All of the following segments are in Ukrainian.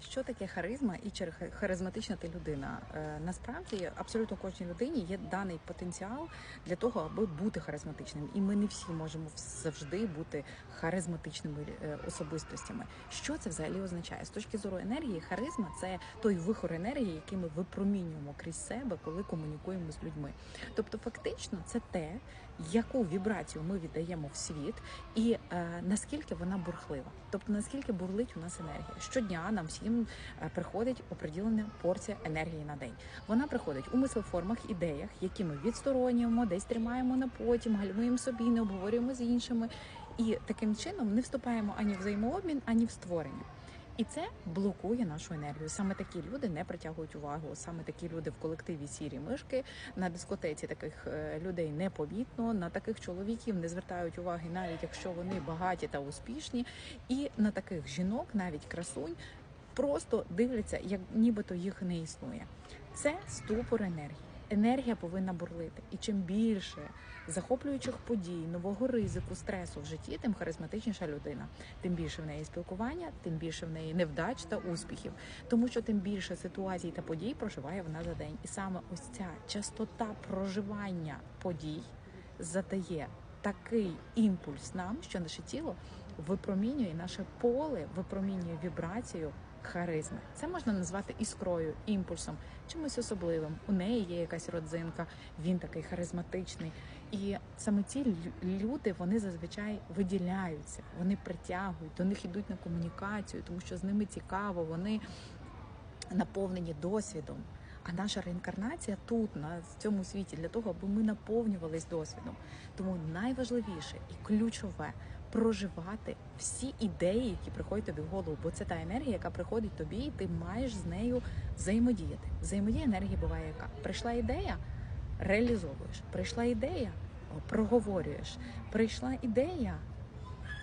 Що таке харизма і чи харизматична ти людина? Е, Насправді абсолютно кожній людині є даний потенціал для того, аби бути харизматичним, і ми не всі можемо завжди бути харизматичними е, особистостями. Що це взагалі означає? З точки зору енергії, харизма це той вихор енергії, який ми випромінюємо крізь себе, коли комунікуємо з людьми. Тобто, фактично, це те, яку вібрацію ми віддаємо в світ, і е, наскільки вона бурхлива, тобто наскільки бурлить у нас енергія. Щодня нам всім е, приходить оприділена порція енергії на день. Вона приходить у мислеформах, ідеях, які ми відсторонюємо, десь тримаємо на потім, гальмуємо собі, не обговорюємо з іншими, і таким чином не вступаємо ані в взаємообмін, ані в створення. І це блокує нашу енергію. Саме такі люди не притягують увагу. Саме такі люди в колективі сірі мишки на дискотеці таких е, людей непомітно. На таких чоловіків не звертають уваги, навіть якщо вони багаті та успішні. І на таких жінок, навіть красунь, просто дивляться, як нібито їх не існує. Це ступор енергії. Енергія повинна бурлити. І чим більше захоплюючих подій, нового ризику, стресу в житті, тим харизматичніша людина. Тим більше в неї спілкування, тим більше в неї невдач та успіхів. Тому що тим більше ситуацій та подій проживає вона за день. І саме ось ця частота проживання подій задає такий імпульс нам, що наше тіло випромінює наше поле, випромінює вібрацію харизми. Це можна назвати іскрою, імпульсом, чимось особливим. У неї є якась родзинка, він такий харизматичний. І саме ці люди вони зазвичай виділяються, вони притягують, до них йдуть на комунікацію, тому що з ними цікаво, вони наповнені досвідом. А наша реінкарнація тут, на цьому світі, для того, аби ми наповнювались досвідом. Тому найважливіше і ключове проживати всі ідеї, які приходять тобі в голову, бо це та енергія, яка приходить тобі, і ти маєш з нею взаємодіяти. Взаємодія енергії буває яка прийшла ідея, реалізовуєш. Прийшла ідея, проговорюєш. Прийшла ідея,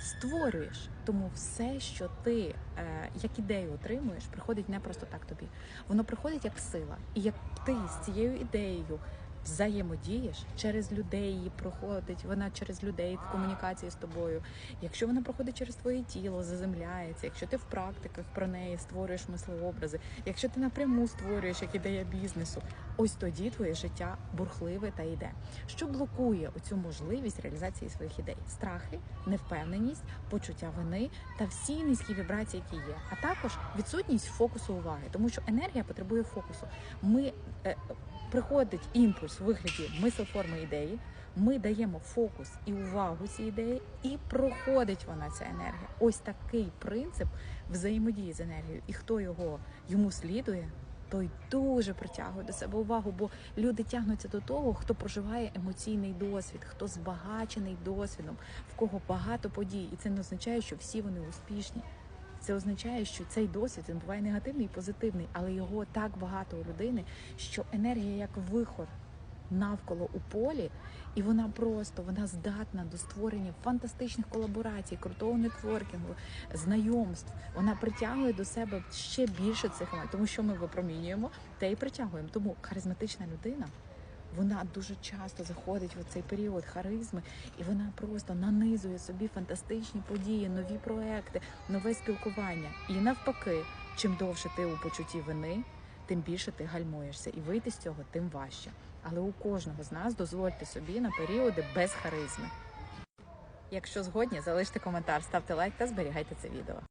створюєш. Тому все, що ти е, як ідею отримуєш, приходить не просто так тобі. Воно приходить як сила. І як ти з цією ідеєю взаємодієш через людей, її проходить, вона через людей в комунікації з тобою. Якщо вона проходить через твоє тіло, заземляється, якщо ти в практиках про неї створюєш мислеобрази, якщо ти напряму створюєш як ідея бізнесу, ось тоді твоє життя бурхливе та йде. Що блокує оцю можливість реалізації своїх ідей? Страхи, невпевненість, почуття вини та всі низькі вібрації, які є, а також відсутність фокусу уваги, тому що енергія потребує фокусу. Ми приходить імпульс у вигляді мислеформи ідеї. Ми даємо фокус і увагу цій ідеї, і проходить вона ця енергія. Ось такий принцип взаємодії з енергією. І хто його йому слідує, той дуже притягує до себе увагу, бо люди тягнуться до того, хто проживає емоційний досвід, хто збагачений досвідом, в кого багато подій, і це не означає, що всі вони успішні. Це означає, що цей досвід він буває негативний і позитивний, але його так багато у людини, що енергія як вихор навколо у полі, і вона просто вона здатна до створення фантастичних колаборацій, крутого нетворкінгу, знайомств. Вона притягує до себе ще більше цих тому що ми випромінюємо, те і притягуємо. Тому харизматична людина. Вона дуже часто заходить в цей період харизми, і вона просто нанизує собі фантастичні події, нові проекти, нове спілкування. І навпаки, чим довше ти у почутті вини, тим більше ти гальмуєшся, і вийти з цього тим важче. Але у кожного з нас дозвольте собі на періоди без харизми. Якщо згодні, залиште коментар, ставте лайк та зберігайте це відео.